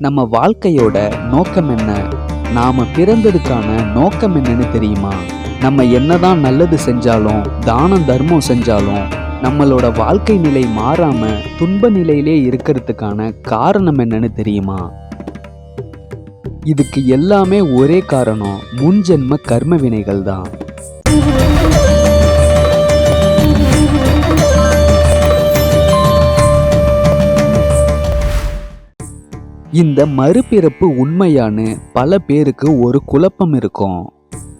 நம்ம வாழ்க்கையோட நோக்கம் என்ன? நாம பிறந்ததுக்கான நோக்கம் என்னன்னு தெரியுமா? நம்ம என்னதான் நல்லது செஞ்சாலும் தானம் தர்மம் செஞ்சாலும் நம்மளோட வாழ்க்கை நிலை மாறாம துன்ப நிலையிலே இருக்கிறதுக்கான காரணம் என்னன்னு தெரியுமா? இதுக்கு எல்லாமே ஒரே காரணம் முன்ஜென்ம கர்ம வினைகள் தான் இந்த மறுபிறப்பு உண்மையான்னு பல பேருக்கு ஒரு குழப்பம் இருக்கும்.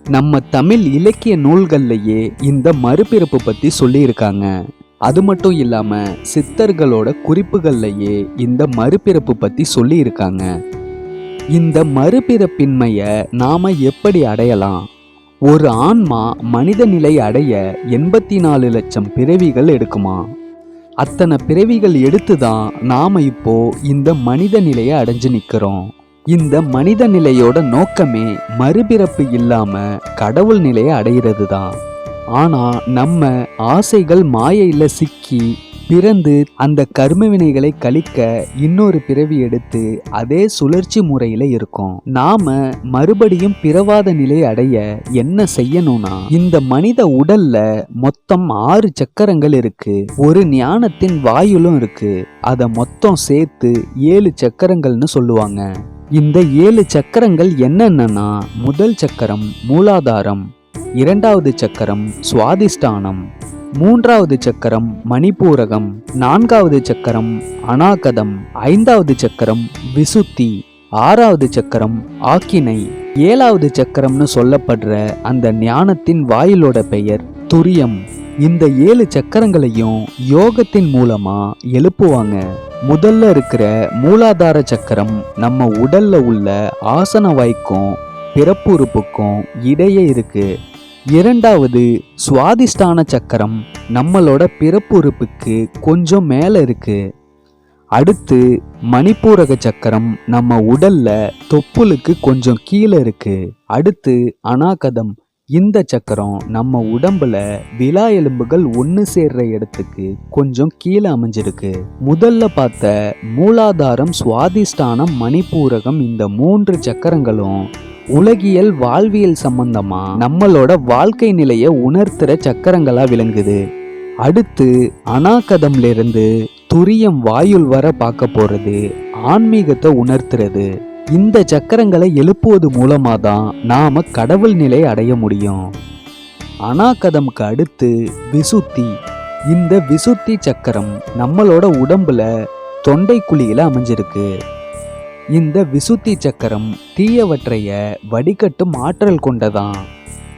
நம்ம தமிழ் இலக்கிய நூல்கள்லையே இந்த மறுபிறப்பு பத்தி சொல்லியிருக்காங்க. அது மட்டும் இல்லாம சித்தர்களோட குறிப்புகள்லையே இந்த மறுபிறப்பு பத்தி சொல்லியிருக்காங்க. இந்த மறுபிறப்பின்மைய நாம எப்படி அடையலாம்? ஒரு ஆன்மா மனித நிலை அடைய எண்பத்தி நாலு லட்சம் பிறவிகள் எடுக்குமா? அத்தனை பிறவிகள் எடுத்து தான் நாம் இப்போ இந்த மனித நிலையை அடைஞ்சு நிற்கிறோம் இந்த மனித நிலையோட நோக்கமே மறுபிறப்பு இல்லாமல் கடவுள் நிலையை அடையிறது தான் ஆனால் நம்ம ஆசைகள் மாயையில் சிக்கி பிறந்து அந்த கர்ம வினைகளை கழிக்க இன்னொரு பிறவி எடுத்து அதே சுழற்சி முறையில இருக்கும். நாம மறுபடியும் பிறவாத நிலை அடைய என்ன செய்யணும்னா இந்த மனித உடல்ல மொத்தம் ஆறு சக்கரங்கள் இருக்கு. ஒரு ஞானத்தின் வாயுலும் இருக்கு. அத மொத்தம் சேர்த்து ஏழு சக்கரங்கள்னு சொல்லுவாங்க. இந்த ஏழு சக்கரங்கள் என்னென்னன்னா முதல் சக்கரம் மூலாதாரம் இரண்டாவது சக்கரம் சுவாதிஷ்டானம் மூன்றாவது சக்கரம் மணிப்பூரகம் நான்காவது சக்கரம் அனாகதம் ஐந்தாவது சக்கரம் விசுத்தி ஆறாவது சக்கரம் ஆக்கினை. ஏழாவது சக்கரம்னு சொல்லப்படுற அந்த ஞானத்தின் வாயிலோட பெயர் துரியம். இந்த ஏழு சக்கரங்களையும் யோகத்தின் மூலமா எழுப்புவாங்க. முதல்ல இருக்கிற மூலாதார சக்கரம் நம்ம உடல்ல உள்ள ஆசன வாய்க்கும் பிறப்புறுப்புக்கும் இடையே இருக்குது இரண்டாவது சுவாதிஷ்டான சக்கரம் நம்மளோட பிறப்புறுப்புக்கு கொஞ்சம் மேலே இருக்கு. அடுத்து மணிப்பூரக சக்கரம் நம்ம உடல்ல தொப்புளுக்கு கொஞ்சம் கீழே இருக்கு. அடுத்து அனாகதம். இந்த சக்கரம் நம்ம உடம்புல விலா எலும்புகள் ஒன்று சேர்ற இடத்துக்கு கொஞ்சம் கீழே அமைஞ்சிருக்கு. முதல்ல பார்த்த மூலாதாரம் சுவாதிஷ்டானம் மணிப்பூரகம் இந்த மூன்று சக்கரங்களும் உலகியல் வாழ்வியல் சம்பந்தமா நம்மளோட வாழ்க்கை நிலைய உணர்த்துற சக்கரங்களா விளங்குது. அடுத்து அனாகதம்ல இருந்து துரியம் வாயுள் வர பார்க்க போறது ஆன்மீகத்தை உணர்த்துறது. இந்த சக்கரங்களை எழுப்புவது மூலமா தான் நாம கடவுள் நிலை அடைய முடியும். அனாகதம்க்கு அடுத்து விசுத்தி. இந்த விசுத்தி சக்கரம் நம்மளோட உடம்புல தொண்டை குழியில அமைஞ்சிருக்கு. இந்த விசுத்தி சக்கரம் தீயவற்றைய வடிகட்டும் ஆற்றல் கொண்டதான்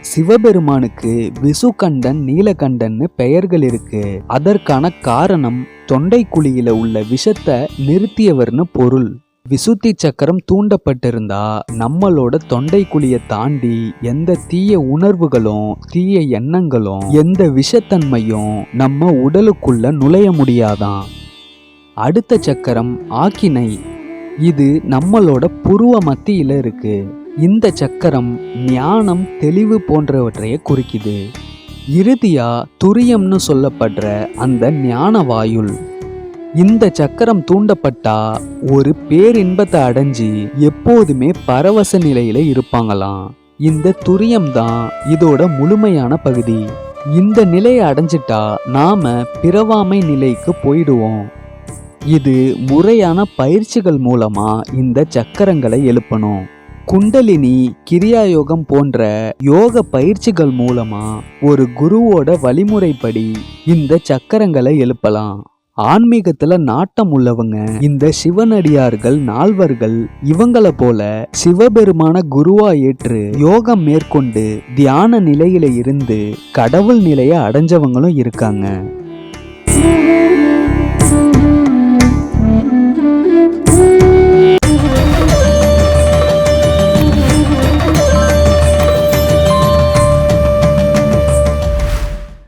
சிவபெருமானுக்கு விசுகண்டன் நீலகண்டன்னு பெயர்கள் இருக்கு. அதற்கான காரணம் தொண்டை குழியில உள்ள விஷத்தை நிறுத்தியவர்னு பொருள். விசுத்தி சக்கரம் தூண்டப்பட்டிருந்தா நம்மளோட தொண்டை குழிய தாண்டி எந்த தீய உணர்வுகளும் தீய எண்ணங்களும் எந்த விஷத்தன்மையும் நம்ம உடலுக்குள்ள நுழைய முடியாதான் அடுத்த சக்கரம் ஆக்கினை இது நம்மளோட புருவ மத்தியில இருக்கு. இந்த சக்கரம் ஞானம் தெளிவு போன்றவற்றைய குறிக்குது. இறுதியா துரியம்னு சொல்லப்படுற அந்த ஞான வாயுள். இந்த சக்கரம் தூண்டப்பட்டா ஒரு பேரின்பத்தை அடைஞ்சு எப்போதுமே பரவச நிலையில இருப்பாங்களாம். இந்த துரியம் தான் இதோட முழுமையான பகுதி. இந்த நிலையை அடைஞ்சிட்டா நாம பிறவாமை நிலைக்கு போயிடுவோம். இது முறையான பயிற்சிகள் மூலமா இந்த சக்கரங்களை எழுப்பணும். குண்டலினி கிரியா யோகம் போன்ற யோக பயிற்சிகள் மூலமா ஒரு குருவோட வழிமுறைப்படி இந்த சக்கரங்களை எழுப்பலாம். ஆன்மீகத்துல நாட்டம் உள்ளவங்க இந்த சிவனடியார்கள் நால்வர்கள் இவங்கள போல சிவபெருமான குருவா ஏற்று யோகம் மேற்கொண்டு தியான நிலையில இருந்து கடவுள் நிலையை அடைஞ்சவங்களும் இருக்காங்க.